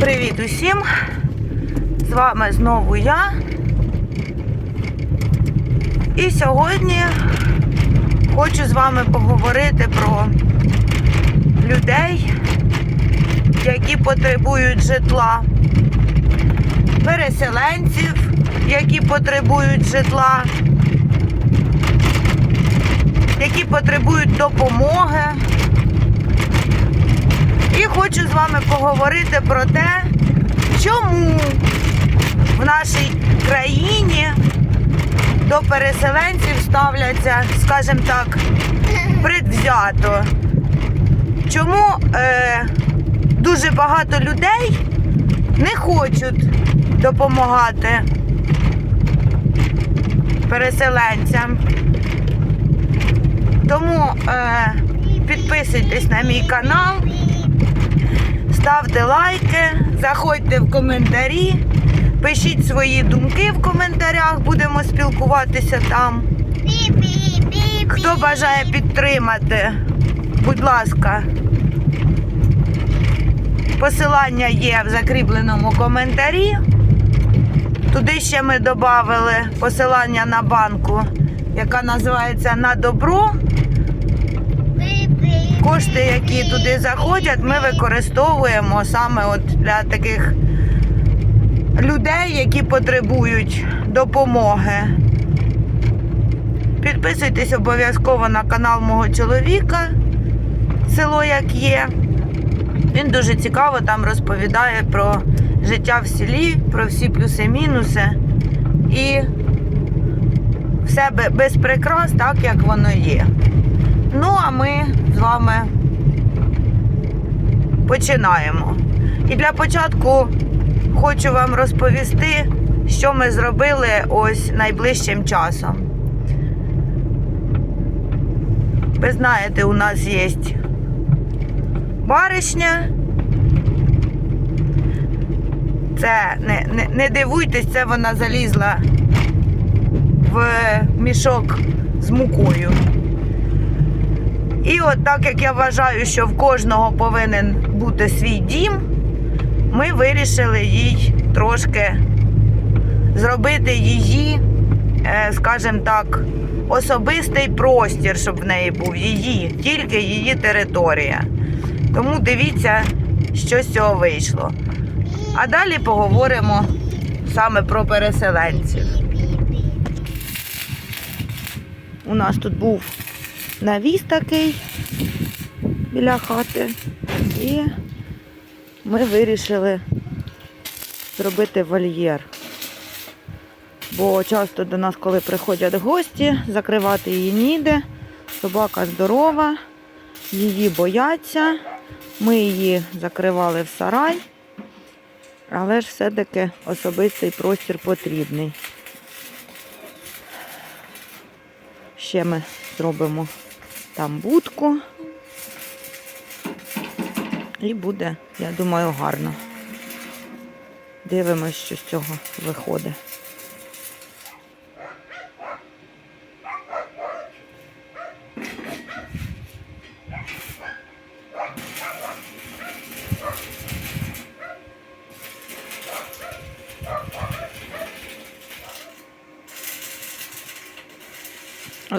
Привіт усім! З вами знову я. І сьогодні хочу з вами поговорити про людей, які потребують житла, переселенців, які потребують житла, які потребують допомоги. І хочу з вами поговорити про те, чому в нашій країні до переселенців ставляться, скажімо так, предвзято. Чому е, дуже багато людей не хочуть допомагати переселенцям. Тому е, підписуйтесь на мій канал. Ставте лайки, заходьте в коментарі, пишіть свої думки в коментарях, будемо спілкуватися там. Хто бажає підтримати, будь ласка, посилання є в закріпленому коментарі. Туди ще ми додали посилання на банку, яка називається На добро. Кошти, які туди заходять, ми використовуємо саме от для таких людей, які потребують допомоги. Підписуйтесь обов'язково на канал мого чоловіка, село як є. Він дуже цікаво там розповідає про життя в селі, про всі плюси-мінуси. І все без прикрас, так як воно є. Ну, а ми з вами починаємо. І для початку хочу вам розповісти, що ми зробили ось найближчим часом. Ви знаєте, у нас є баришня. Це не, не, не дивуйтесь, це вона залізла в мішок з мукою. І от так як я вважаю, що в кожного повинен бути свій дім, ми вирішили їй трошки зробити її, е, скажімо так, особистий простір, щоб в неї був її, тільки її територія. Тому дивіться, що з цього вийшло. А далі поговоримо саме про переселенців. У нас тут був навіс такий біля хати. І ми вирішили зробити вольєр. Бо часто до нас, коли приходять гості, закривати її ніде. Собака здорова, її бояться. Ми її закривали в сарай, але ж все-таки особистий простір потрібний. Ще ми зробимо там будку. І буде, я думаю, гарно. Дивимось, що з цього виходить.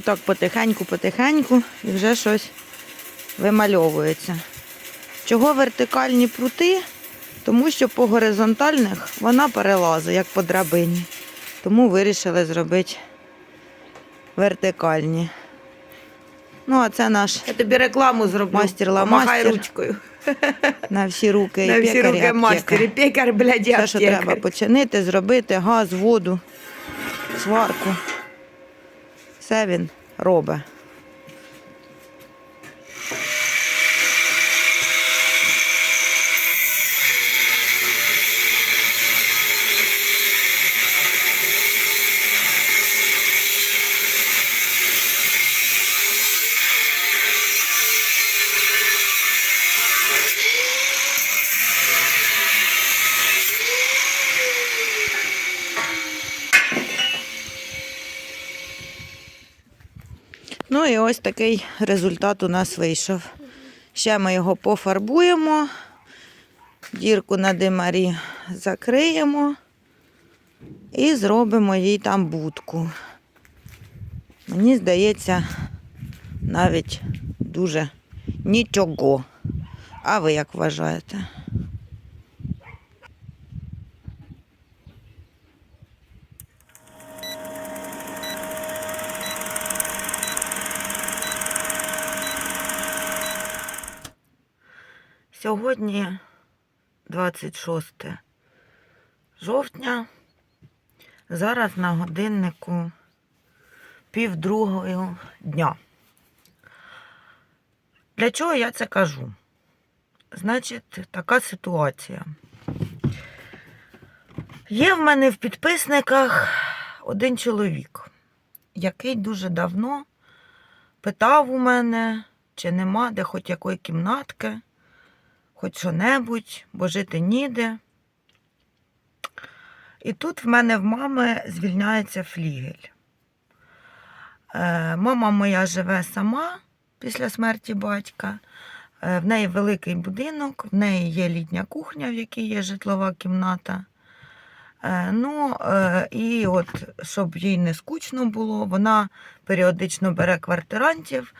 Отак потихеньку-потихеньку і вже щось вимальовується. Чого вертикальні прути? Тому що по горизонтальних вона перелазить, як по драбині. Тому вирішили зробити вертикальні. Ну, а це наш Я тобі рекламу зроблю. Мастер ламастер. ручкою. на всі руки На і всі руки аптека. мастер, і пекар, блядь, Все, що треба починити, зробити, газ, воду, сварку. Все він робить. І ось такий результат у нас вийшов. Ще ми його пофарбуємо, дірку на димарі закриємо і зробимо їй там будку. Мені здається, навіть дуже нічого. А ви як вважаєте? Сьогодні 26 жовтня. Зараз на годиннику пів другого дня. Для чого я це кажу? Значить, така ситуація. Є в мене в підписниках один чоловік, який дуже давно питав у мене, чи нема де хоч якої кімнатки, хоч що-небудь, бо жити ніде. І тут в мене в мами звільняється флігель. Е, Мама моя живе сама після смерті батька. Е, В неї великий будинок, в неї є літня кухня, в якій є житлова кімната. Е, Ну, е, і от, щоб їй не скучно було, вона періодично бере квартирантів.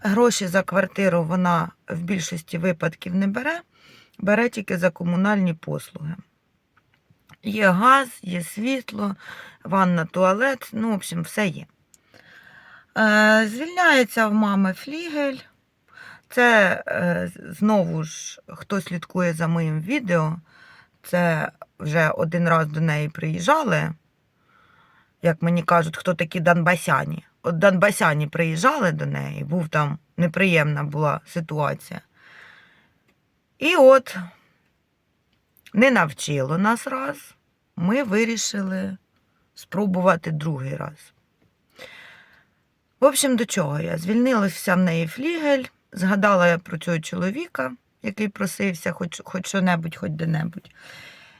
Гроші за квартиру вона в більшості випадків не бере, бере тільки за комунальні послуги. Є газ, є світло, ванна, туалет, ну, в общем, все є. Е, Звільняється в мами флігель. Це знову ж, хто слідкує за моїм відео, це вже один раз до неї приїжджали. Як мені кажуть, хто такі Донбасяні. От Донбасяні приїжджали до неї, був там неприємна була ситуація. І от не навчило нас раз, ми вирішили спробувати другий раз. В общем, до чого я? Звільнилася в неї флігель, згадала я про цього чоловіка, який просився хоч, хоч що-небудь, хоч де-небудь.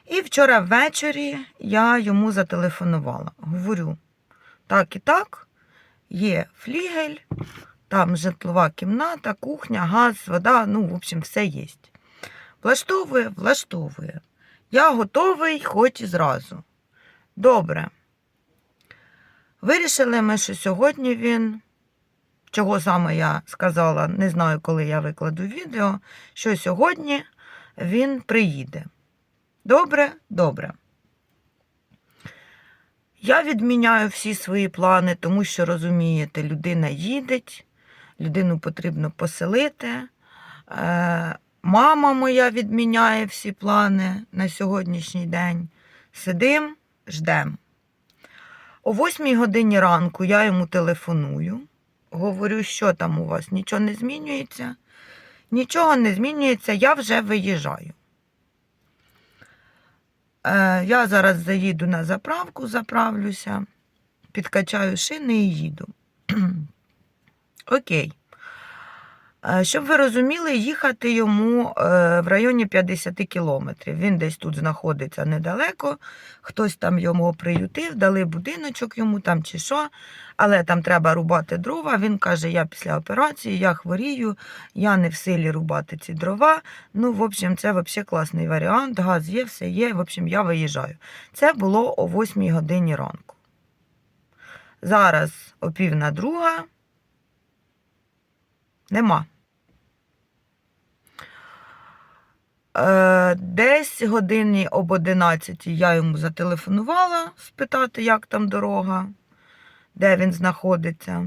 І вчора ввечері я йому зателефонувала. Говорю, так і так, є флігель, там житлова кімната, кухня, газ, вода, ну, в общем, все є. Влаштовує, влаштовує. Я готовий, хоч і зразу. Добре. Вирішили ми, що сьогодні він, чого саме я сказала, не знаю, коли я викладу відео, що сьогодні він приїде. Добре, добре. Я відміняю всі свої плани, тому що, розумієте, людина їде, людину потрібно поселити. Е, Мама моя відміняє всі плани на сьогоднішній день. Сидим, ждем. О 8 годині ранку я йому телефоную. Говорю, що там у вас, нічого не змінюється. Нічого не змінюється, я вже виїжджаю. Е, я зараз заїду на заправку, заправлюся, підкачаю шини і їду. Окей. Е, Щоб ви розуміли, їхати йому е, в районі 50 кілометрів. Він десь тут знаходиться недалеко. Хтось там його приютив, дали будиночок йому там чи що, але там треба рубати дрова. Він каже: я після операції, я хворію, я не в силі рубати ці дрова. Ну, в общем, це взагалі класний варіант. Газ є, все є. В общем, я виїжджаю. Це було о 8 годині ранку. Зараз о пів на друга. Нема. Е, Десь годині об 11 я йому зателефонувала спитати, як там дорога, де він знаходиться.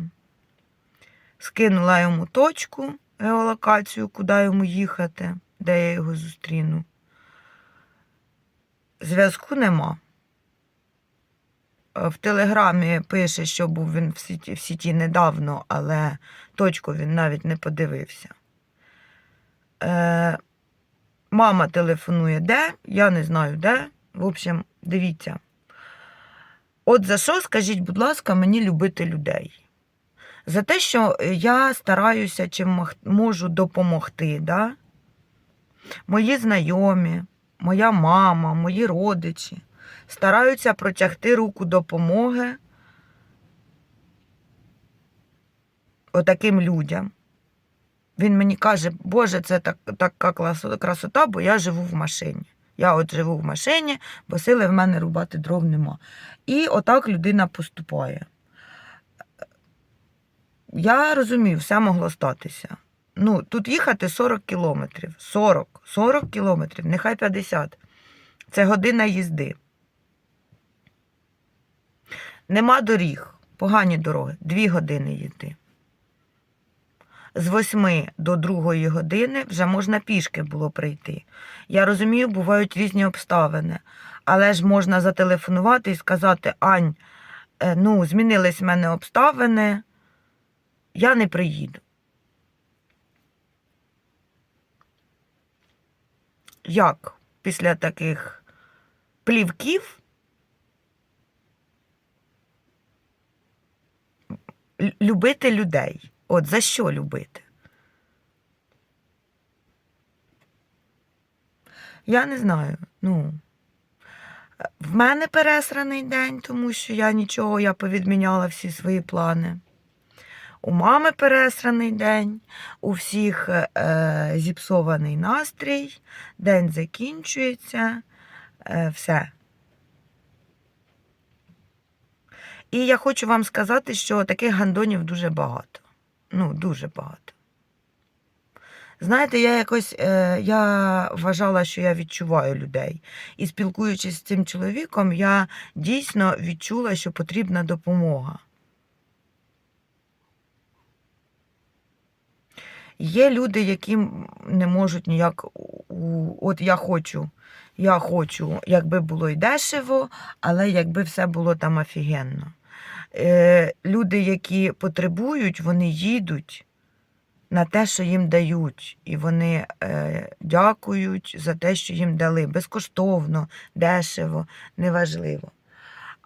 Скинула йому точку, геолокацію, куди йому їхати, де я його зустріну. Зв'язку нема. Е, В телеграмі пише, що був він в сіті, в сіті недавно, але точку він навіть не подивився. Е, мама телефонує де, я не знаю де. В общем, дивіться. От за що, скажіть, будь ласка, мені любити людей? За те, що я стараюся чим можу допомогти. Да? Мої знайомі, моя мама, мої родичі стараються протягти руку допомоги отаким людям. Він мені каже, Боже, це так, така красота, бо я живу в машині. Я от живу в машині, бо сили в мене рубати дров нема. І отак людина поступає. Я розумію, все могло статися. Ну, тут їхати 40 кілометрів. 40, 40 кілометрів, нехай 50. Це година їзди. Нема доріг, погані дороги, дві години їзди. З восьми до другої години вже можна пішки було прийти. Я розумію, бувають різні обставини, але ж можна зателефонувати і сказати: Ань, е, ну, змінились в мене обставини, я не приїду. Як після таких плівків любити людей? От за що любити? Я не знаю. Ну, в мене пересраний день, тому що я нічого, я повідміняла всі свої плани. У мами пересраний день, у всіх е, е, зіпсований настрій, день закінчується, е, все. І я хочу вам сказати, що таких гандонів дуже багато. Ну, дуже багато. Знаєте, я якось е, я вважала, що я відчуваю людей. І спілкуючись з цим чоловіком, я дійсно відчула, що потрібна допомога. Є люди, які не можуть ніяк. у- От я хочу, я хочу, якби було й дешево, але якби все було там офігенно. Е, люди, які потребують, вони їдуть на те, що їм дають, і вони е, дякують за те, що їм дали. Безкоштовно, дешево, неважливо.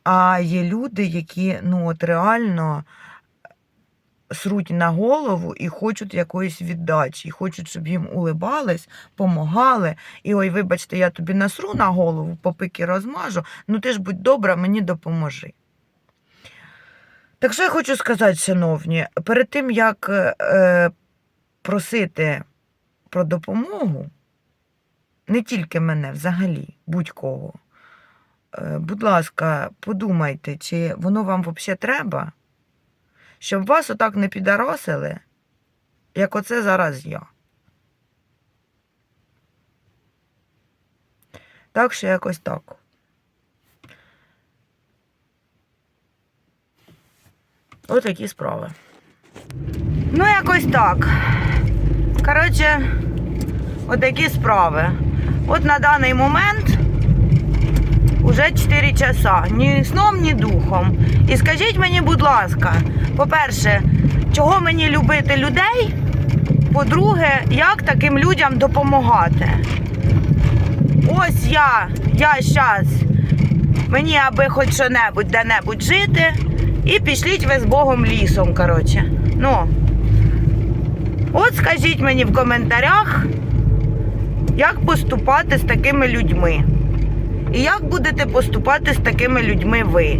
А є люди, які ну, от реально сруть на голову і хочуть якоїсь віддачі, і хочуть, щоб їм улибались, помагали. І ой, вибачте, я тобі насру на голову, попики розмажу, ну ти ж будь добра, мені допоможи. Так що я хочу сказати, шановні, перед тим як е, просити про допомогу, не тільки мене, взагалі, будь-кого. Е, будь ласка, подумайте, чи воно вам взагалі треба, щоб вас отак не підаросили, як оце зараз я. Так що якось так. Отакі справи. Ну, якось так. Коротше, отакі справи. От на даний момент уже 4 часа. Ні сном, ні духом. І скажіть мені, будь ласка, по-перше, чого мені любити людей? По-друге, як таким людям допомагати? Ось я, я щас, мені аби хоч що-небудь де-небудь жити, і пішліть ви з Богом лісом, коротше. Ну. От скажіть мені в коментарях, як поступати з такими людьми. І як будете поступати з такими людьми ви.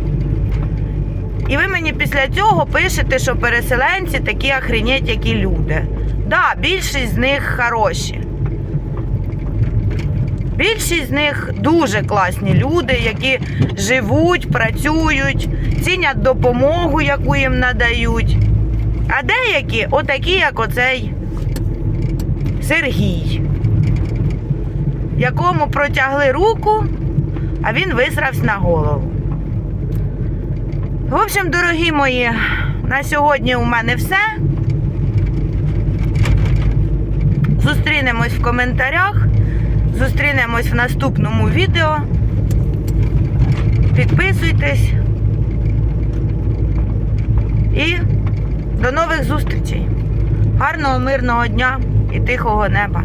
І ви мені після цього пишете, що переселенці такі охренеть, які люди. Да, більшість з них хороші. Більшість з них дуже класні люди, які живуть, працюють, цінять допомогу, яку їм надають. А деякі отакі, як оцей Сергій, якому протягли руку, а він висрався на голову. В общем, дорогі мої, на сьогодні у мене все. Зустрінемось в коментарях. Зустрінемось в наступному відео. Підписуйтесь. І до нових зустрічей. Гарного, мирного дня і тихого неба.